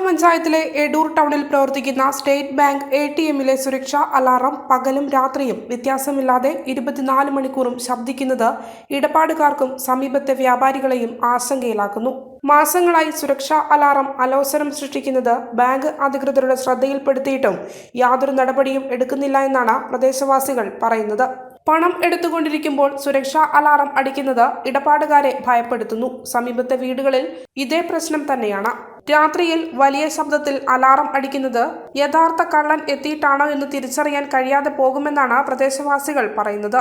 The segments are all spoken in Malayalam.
പഞ്ചായത്തിലെ എടൂർ ടൗണിൽ പ്രവർത്തിക്കുന്ന സ്റ്റേറ്റ് ബാങ്ക് എ ടി എമ്മിലെ സുരക്ഷാ അലാറം പകലും രാത്രിയും വ്യത്യാസമില്ലാതെ ഇരുപത്തിനാല് മണിക്കൂറും ശബ്ദിക്കുന്നത് ഇടപാടുകാർക്കും സമീപത്തെ വ്യാപാരികളെയും ആശങ്കയിലാക്കുന്നു. മാസങ്ങളായി സുരക്ഷാ അലാറം അലോസരം സൃഷ്ടിക്കുന്നത് ബാങ്ക് അധികൃതരുടെ ശ്രദ്ധയിൽപ്പെടുത്തിയിട്ടും യാതൊരു നടപടിയും എടുക്കുന്നില്ല എന്നാണ് പ്രദേശവാസികൾ പറയുന്നത്. പണം എടുത്തുകൊണ്ടിരിക്കുമ്പോൾ സുരക്ഷാ അലാറം അടിക്കുന്നത് ഇടപാടുകാരെ ഭയപ്പെടുത്തുന്നു. സമീപത്തെ വീടുകളിൽ ഇതേ പ്രശ്നം തന്നെയാണ്. രാത്രിയിൽ വലിയ ശബ്ദത്തിൽ അലാറം അടിക്കുന്നത് യഥാർത്ഥ കള്ളൻ എത്തിയിട്ടാണോ എന്ന് തിരിച്ചറിയാൻ കഴിയാതെ പോകുമെന്നാണ് പ്രദേശവാസികൾ പറയുന്നത്.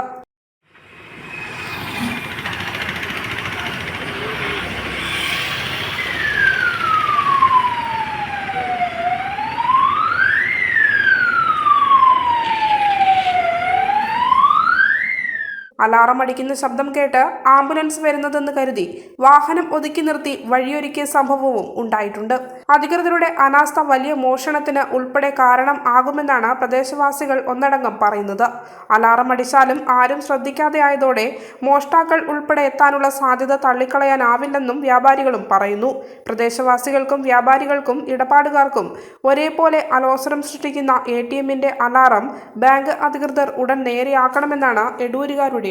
അലാറം അടിക്കുന്ന ശബ്ദം കേട്ട് ആംബുലൻസ് വരുന്നതെന്ന് കരുതി വാഹനം ഒതുക്കി നിർത്തി വഴിയൊരുക്കിയ സംഭവവും ഉണ്ടായിട്ടുണ്ട്. അധികൃതരുടെ അനാസ്ഥ വലിയ മോഷണത്തിന് ഉൾപ്പെടെ കാരണം ആകുമെന്നാണ് പ്രദേശവാസികൾ ഒന്നടങ്കം പറയുന്നത്. അലാറം അടിച്ചാലും ആരും ശ്രദ്ധിക്കാതെ ആയതോടെ മോഷ്ടാക്കൾ ഉൾപ്പെടെ എത്താനുള്ള സാധ്യത തള്ളിക്കളയാനാവില്ലെന്നും വ്യാപാരികളും പറയുന്നു. പ്രദേശവാസികൾക്കും വ്യാപാരികൾക്കും ഇടപാടുകാർക്കും ഒരേപോലെ അലോസരം സൃഷ്ടിക്കുന്ന എ ടി അലാറം ബാങ്ക് അധികൃതർ ഉടൻ നേരെയാക്കണമെന്നാണ് എടൂരുകാരുടെ